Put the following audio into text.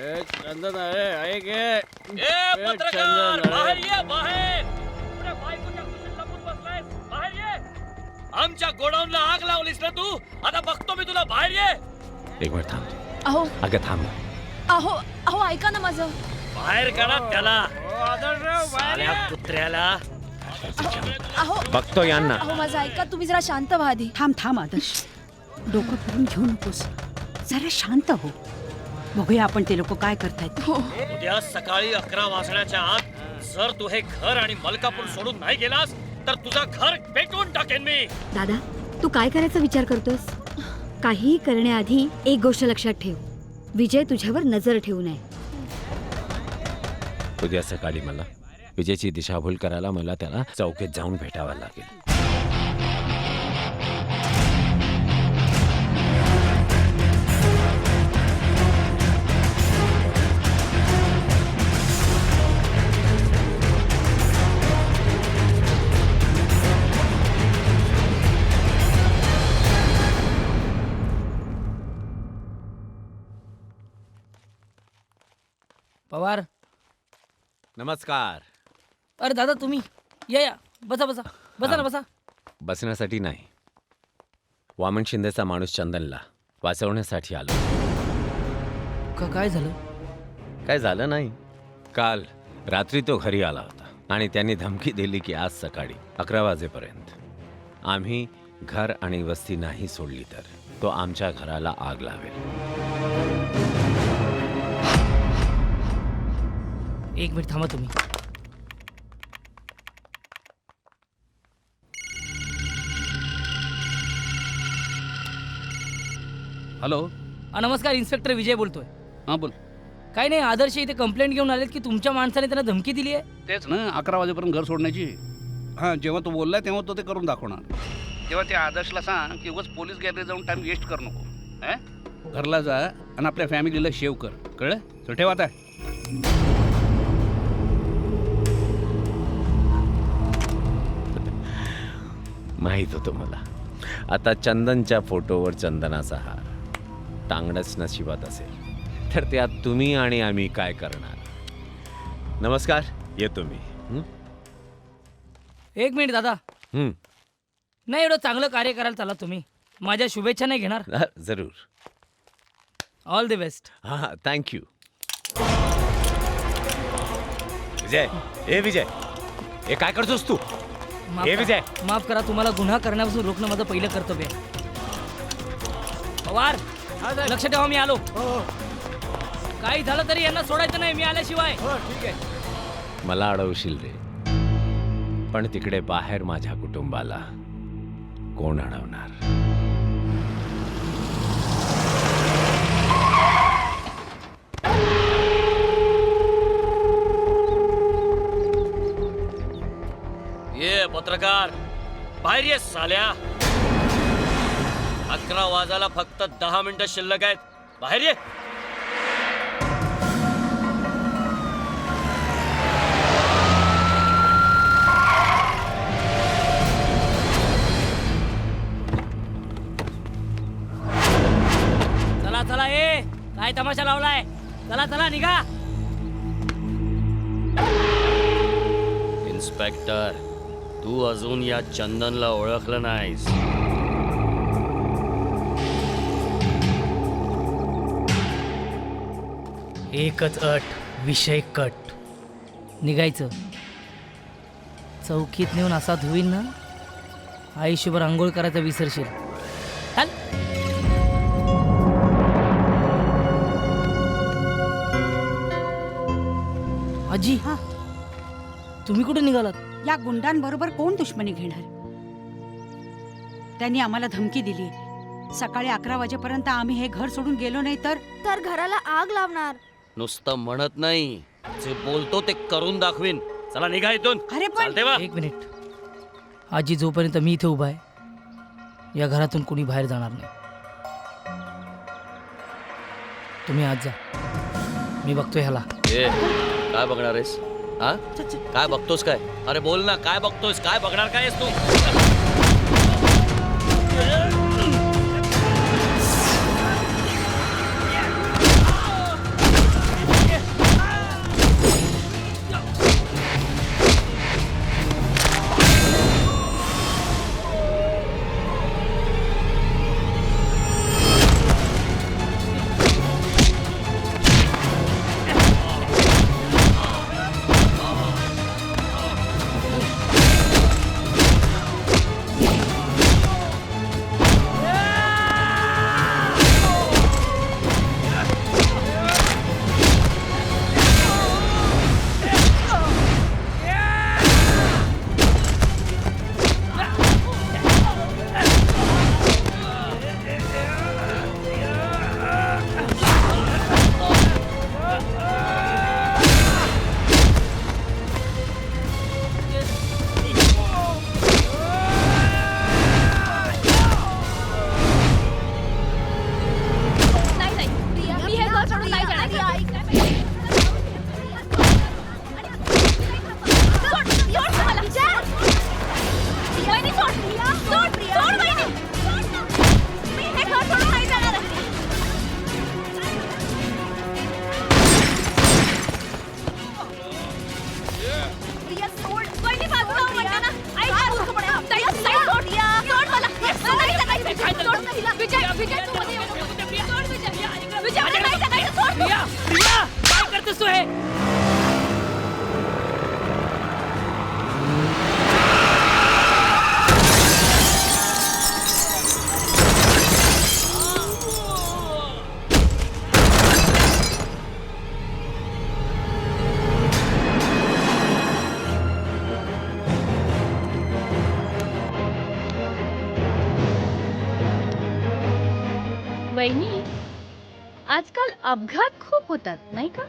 ए, चंदन अरे ऐक ए. पत्रकार बाहेर. ये बाहेर. पुढे बायकोच्या कुशीत लपून बसलायस. बाहेर ये. आमच्या गोडाऊनला आग लावलीस ना तू? आता बघतो मी तुला बाहेर ये. एक मिनिट थांब. अहो. अगं थांब. अहो अहो ऐका ना माझं. बाहेर काढा त्याला. ओ, आदर्शराव, बाहेर साल्या ये. कुत्र्याला. अहो बघतो यांना. अहो माझं ऐका तुम्ही जरा शांत व्हा आधी. थांब थांब आदर्श. डोकं फिरून घेऊ नकोस. जरा शांत हो. बघूया आपण ते लोक काय करतायत. हो. उद्या सकाळी अकरा वाजण्याच्या आत जर तू हे घर आणि मलकापूर सोडून नाही गेलास तर तुझं घर पेटवून टाकेन मी. दादा तू काय करायचा विचार करतोस? काहीही करण्याआधी एक गोष्ट लक्षात ठेव. विजय तुझ्यावर नजर ठेवू नये. उद्या सकाळी मला विजयची दिशाभूल करायला मला त्याला चौकीत जाऊन भेटावं लागेल. पवार. नमस्कार. अरे दादा तुम्ही. या या. बसा बसा. बसा ना. बसा. बसण्यासाठी नाही. वामन शिंदेचा माणूस चंदनला वाचवण्यासाठी आलो. का काय झालं? काय झालं नाही. काल रात्री तो घरी आला होता आणि त्यांनी धमकी दिली की आज सकाळी अकरा वाजेपर्यंत. आम्ही घर आणि वस्ती नाही सोडली तर तो आमच्या घराला आग लावेल. एक मिनिट थांबा तुम्ही. हॅलो. हा, नमस्कार इन्स्पेक्टर विजय बोलतोय. हां बोल. काय नाही आदर्श इथे कंप्लेंट घेऊन आलेत की तुमच्या माणसाने त्यांना धमकी दिली आहे? तेच ना अकरा वाजेपर्यंत घर सोडण्याची. हां जेव्हा तो बोललाय तेव्हा तो ते करून दाखवणार. तेव्हा त्या आदर्शला सांग की उगाच पोलीस गॅलरी जाऊन टाइम वेस्ट करू नको. अं? घरला जा आणि आपल्या फॅमिलीला शेव कर. कळलं? चल ठेव आता. माहीत होतं मला. आता चंदनच्या फोटोवर चंदनाचा हार. टांगणंच नशिबात असेल. तर त्यात तुम्ही आणि आम्ही काय करणार? नमस्कार येतो मी? एक मिनिट दादा. हं. नाही एवढं चांगलं कार्य करायला चला तुम्ही. माझ्या शुभेच्छा नाही घेणार. हा, जरूर. ऑल द बेस्ट हां हां थँक्यू विजय ए विजय. हे काय करतोस तू? माफ हे करा- विजय. माफ करा तुम्हाला गुन्हा करण्यापासून रोखणं माझं पहिलं कर्तव्य आहे. पवार लक्ष ठेवा मी आलो. काही झालं तरी यांना सोडायचं नाही मी आल्याशिवाय. मला अडवशील रे. पण तिकडे बाहेर माझ्या कुटुंबाला कोण अडवणार? पत्रकार बाहेर ये साल्या. अकरा वाजायला फक्त दहा मिनिटं शिल्लक आहेत. बाहेर ये. चला चला ए काय तमाशा लावलाय? चला चला निघा. इन्स्पेक्टर तू अजून या चंदनला ओळखलं नाहीस. एकच अट विषय कट. निघायचं. चौकीत नेऊन असा धुवीन ना आयुष्यभर आंघोळ करायचा विसरशील. चाल. आजी हा. तुम्ही कुठे निघालात? या गुंडांबरोबर कोण दुश्मनी घेणार? त्यांनी आम्हाला धमकी दिली. सकाळी अकरा वाजेपर्यंत आम्ही हे घर सोडून गेलो नाही तर? तर घराला आग लावणार. नुसतं म्हणत नाही. जे बोलतो ते करून दाखवीन. चला निघा इथून. अरे पण चालते बा. एक मिनिट. आजी जोपर्यंत मी इथे उभा आहे या घरातून कोणी बाहेर जाणार नाही. तुम्ही आज जा. मी बघतोय ह्याला. ए काय बघणार आहेस? हा? काय बघतोस काय? अरे बोल ना काय बघतोस? काय बघणार काय तू? आजकाल अपघात खूप होतात नाही का?